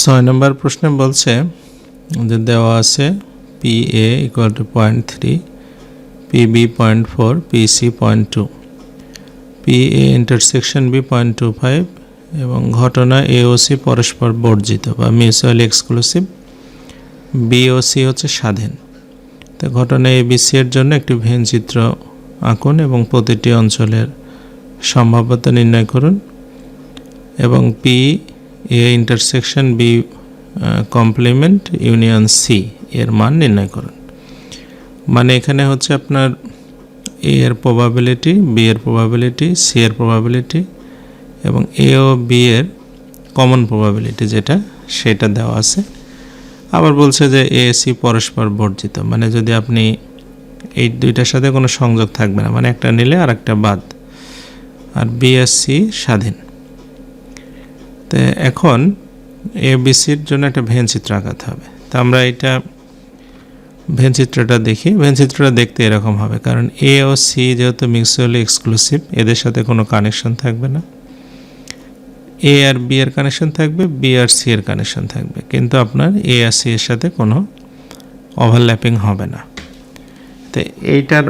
ছয় নম্বর প্রশ্নে বলছে যে দেওয়া আছে P A equal to point three P B point four P C point two P A intersection B point two five এবং ঘটনা এ ও সি পরস্পর বর্জিত বা মিউচুয়ালি এক্সক্লুসিভ বি ও সি হচ্ছে স্বাধীন। তো ঘটনা এ বি সি এর জন্য একটি ভেন চিত্র আঁকুন এবং প্রতিটি অঞ্চলের সম্ভাব্যতা নির্ণয় করুন এবং P A intersection B complement union C এর মান নির্ণয় করুন। মানে এখানে হচ্ছে আপনার এ এর প্রবাবিলিটি বি এর প্রবাবিলিটি সি এর প্রবাবিলিটি এবং এ ও বি এর কমন প্রবাবিলিটি যেটা, সেটা দেওয়া আছে। আবার বলছে যে এ সি পরস্পর বর্জিত মানে যদি আপনি এই দুইটার সাথে কোনো সংযোগ থাকবে না মানে একটা নিলে আর একটা বাদ। আর বি এস সি স্বাধীন। তো এখন এ বিসির জন্য একটা ভেন চিত্র আঁকাতে হবে। তো আমরা এটা ভেন চিত্রটা দেখি। ভেন চিত্রটা দেখতে এরকম হবে, কারণ এ ও সি যেহেতু মিউচুয়ালি এক্সক্লুসিভ এদের সাথে কোনো কানেকশন থাকবে না। এ আর বি এর কানেকশন থাকবে বি আর সি এর কানেকশন থাকবে, কিন্তু আপনার এ আর সি এর সাথে কোনো ওভারল্যাপিং হবে না। তো এইটার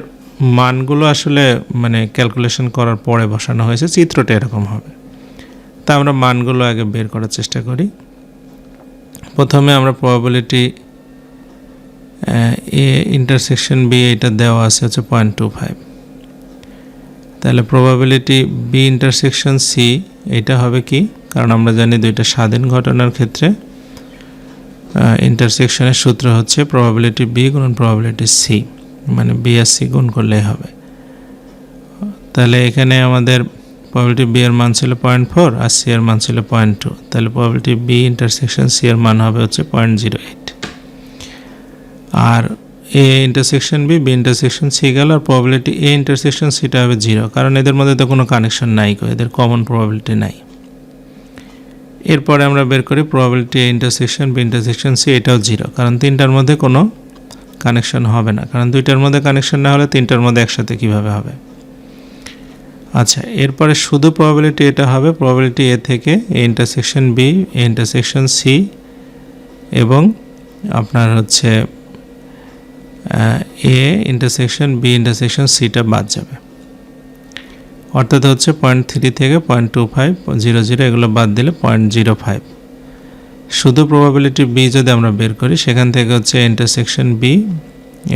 মানগুলো আসলে মানে ক্যালকুলেশন করার পরে বসানো হয়েছে, চিত্রটা এরকম হবে। আমরা মানগুলো আগে বের করার চেষ্টা করি। প্রথমে আমরা প্রবাবিলিটি এ ইন্টারসেকশন বি এটা দেওয়া আছে হচ্ছে পয়েন্ট টু ফাইভ তাহলে প্রবাবিলিটি বি ইন্টারসেকশন সি এটা হবে কি? কারণ আমরা জানি দুইটা স্বাধীন ঘটনার ক্ষেত্রে ইন্টারসেকশনের সূত্র হচ্ছে প্রবাবিলিটি বি গুণন প্রবাবিলিটি সি মানে বি আর সি গুণ করলেই হবে। তাহলে এখানে আমাদের প্রবাবিলিটি বি এর মান ছিল পয়েন্ট ফোর আর সি এর মান ছিল পয়েন্ট টু তাহলে প্রবাবিলিটি বি ইন্টারসেকশন সি এর মান হবে হচ্ছে point zero eight R A intersection B B intersection C গেল আর প্রবাবিলিটি এ ইন্টারসেকশন সিটা হবে জিরো কারণ এদের মধ্যে তো কোনো কানেকশন নাই এদের কমন প্রবাবিলিটি নাই। এরপরে আমরা বের করি probability A intersection B intersection C এটাও জিরো কারণ তিনটার মধ্যে কোনো কানেকশন হবে না। কারণ দুইটার মধ্যে কানেকশন না হলে তিনটার মধ্যে একসাথে কীভাবে হবে? আচ্ছা এরপরে শুধু প্রবাবিলিটি এটা হবে প্রবাবিলিটি এ থেকে A intersection B A intersection C এবং আপনার হচ্ছে এ ইন্টারসেকশন বি ইন্টারসেকশন সিটা বাদ যাবে। অর্থাৎ হচ্ছে পয়েন্ট থ্রি থেকে point two five zero zero এগুলো বাদ দিলে পয়েন্ট জিরো ফাইভ শুধু প্রবাবিলিটি বি যদি আমরা বের করি, সেখান থেকে হচ্ছে ইন্টারসেকশন বি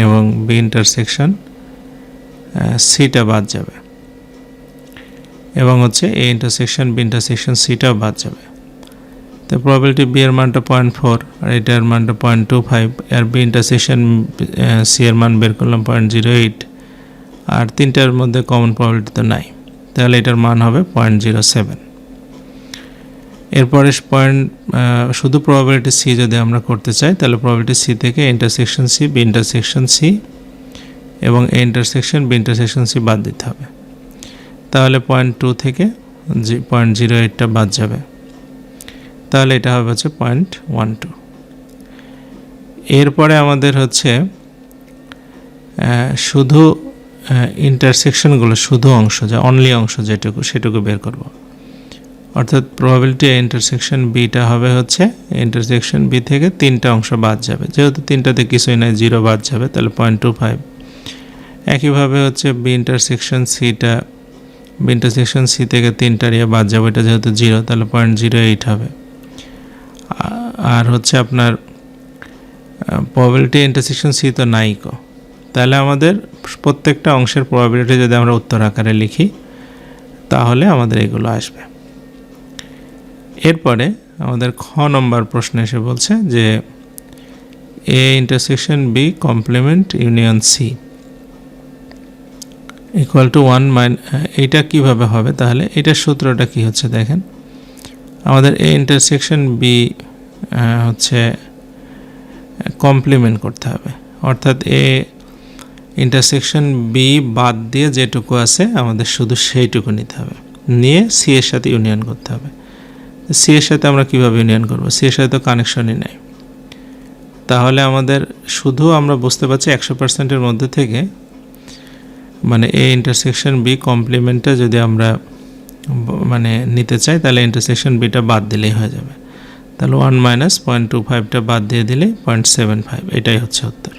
এবং বি ইন্টারসেকশন সিটা বাদ যাবে। এবং হচ্ছে এ ইন্টারসেকশন বি ইন্টারসেকশন সিটাও বাদ যাবে। তো প্রবাবিলিটি বি এর মানটা পয়েন্ট ফোর আর এটার মানটা পয়েন্ট টু ফাইভ আর বি ইন্টারসেকশন সি এর মান বের করলাম পয়েন্ট জিরো এইট আর তিনটার মধ্যে কমন প্রবাবিলিটি তো নাই। তাহলে এটার মান হবে পয়েন্ট জিরো সেভেন এরপরে পয়েন্ট শুধু প্রবাবিলিটি সি যদি আমরা করতে চাই, তাহলে প্রবাবিলিটি সি থেকে intersection C B intersection C এবং A intersection B intersection C বাদ দিতে হবে। তাহলে পয়েন্ট টু থেকে পয়েন্ট জিরো এইটটা বাদ যাবে। তাহলে এটা হবে হচ্ছে পয়েন্ট ওয়ান টু এরপরে আমাদের হচ্ছে শুধু ইন্টারসেকশনগুলো শুধু অংশ, যা অনলি অংশ যেটুকু, সেটুকু বের করব। অর্থাৎ প্রবাবিলিটি ইন্টারসেকশন বিটা হবে হচ্ছে ইন্টারসেকশন বি থেকে তিনটা অংশ বাদ যাবে। যেহেতু তিনটাতে কিছুই নাই জিরো বাদ যাবে, তাহলে পয়েন্ট টু ফাইভ একইভাবে হচ্ছে বি ইন্টারসেকশন সিটা ইন্টারসেকশন সি থেকে তিনটার ইয়ে বাদ যাবে, এটা যেহেতু জিরো তাহলে পয়েন্ট জিরো এইট হবে। আর হচ্ছে আপনার প্রবাবিলিটি ইন্টারসেকশন সি তো নাই কো। তাহলে আমাদের প্রত্যেকটা অংশের প্রবাবিলিটি যদি আমরা উত্তর আকারে লিখি, তাহলে আমাদের এগুলো আসবে। এরপরে আমাদের খ নম্বর প্রশ্ন এসে বলছে যে A intersection B complement union C equal to one minus এইটা কীভাবে হবে? তাহলে এটার সূত্রটা কি হচ্ছে দেখেন? আমাদের এ ইন্টারসেকশন বি হচ্ছে কমপ্লিমেন্ট করতে হবে। অর্থাৎ এ ইন্টারসেকশন বি বাদ দিয়ে যেটুকু আছে, আমাদের শুধু সেইটুকু নিতে হবে। নিয়ে সি এর সাথে ইউনিয়ন করতে হবে। সি এর সাথে আমরা কীভাবে ইউনিয়ন করব? সি এর সাথে তো কানেকশনই নেই। তাহলে আমাদের শুধু আমরা বুঝতে পারছি একশো পার্সেন্টের মধ্যে থেকে মানে এ ইন্টারসেকশন বি কমপ্লিমেন্টটা যদি আমরা মানে নিতে চাই, তাহলে ইন্টারসেকশন বিটা বাদ দিলেই হয়ে যাবে। তাহলে ওয়ান মাইনাস পয়েন্ট টু ফাইভটা বাদ দিয়ে দিলে পয়েন্ট সেভেন ফাইভ এটাই হচ্ছে উত্তর।